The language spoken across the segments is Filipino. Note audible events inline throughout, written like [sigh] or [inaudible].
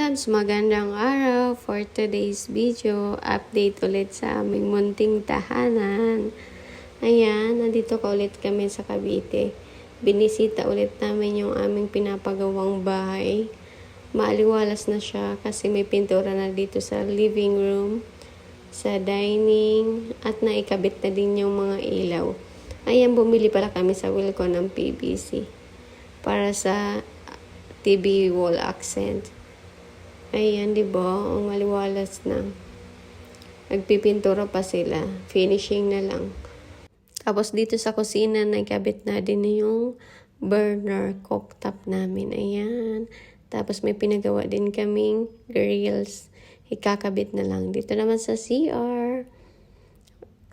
loves, magandang araw for today's video. Update ulit sa aming munting tahanan. Ayan, nandito ka ulit kami sa Cavite. Binisita ulit namin yung aming pinapagawang bahay. Maaliwalas na siya kasi may pintura na dito sa living room, sa dining, at naikabit na din yung mga ilaw. Ayan, bumili pala kami sa Wilco ng PVC para sa TV wall accent. Ayan, di ba? Ang maliwalas na. Nagpipintura pa sila. Finishing na lang. Tapos dito sa kusina, nagkabit na din yung burner cooktop namin. Ayan. Tapos may pinagawa din kaming grills. Ikakabit na lang. Dito naman sa CR.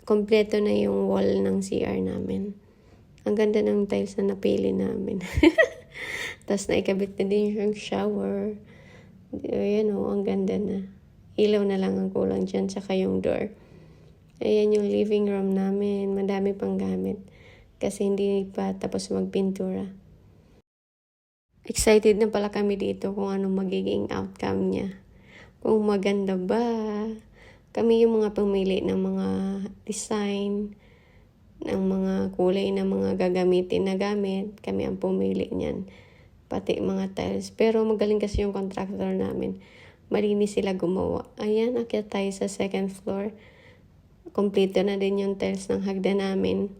Kompleto na yung wall ng CR namin. Ang ganda ng tiles na napili namin. [laughs] Tapos naikabit na din yung shower. Ayan o, ang ganda na. Ilaw na lang ang kulang dyan, tsaka yung door. Ayan yung living room namin. Madami pang gamit. Kasi hindi pa tapos magpintura. Excited na pala kami dito kung ano magiging outcome niya. Kung maganda ba. Kami yung mga pumili ng mga design, ng mga kulay na mga gagamitin na gamit. Kami ang pumili niyan. Pati mga tiles. Pero magaling kasi yung contractor namin. Malinis sila gumawa. Ayan, akyat tayo sa second floor. Kompleto na din yung tiles ng hagda namin.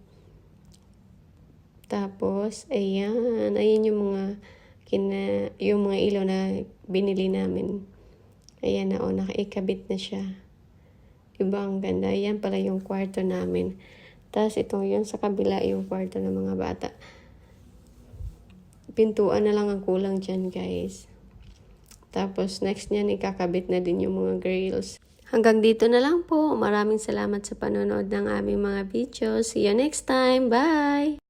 Tapos, ayan. Ayan yung mga kina, yung mga ilaw na binili namin. Ayan na, o, nakaikabit na siya. Diba, ang ganda. Ayan pala yung kwarto namin. Tapos, ito yun sa kabila, yung kwarto ng mga bata. Pintuan na lang ang kulang dyan, guys. Tapos, next niyan, ikakabit na din yung mga grills. Hanggang dito na lang po. Maraming salamat sa panonood ng aming mga videos. See you next time. Bye!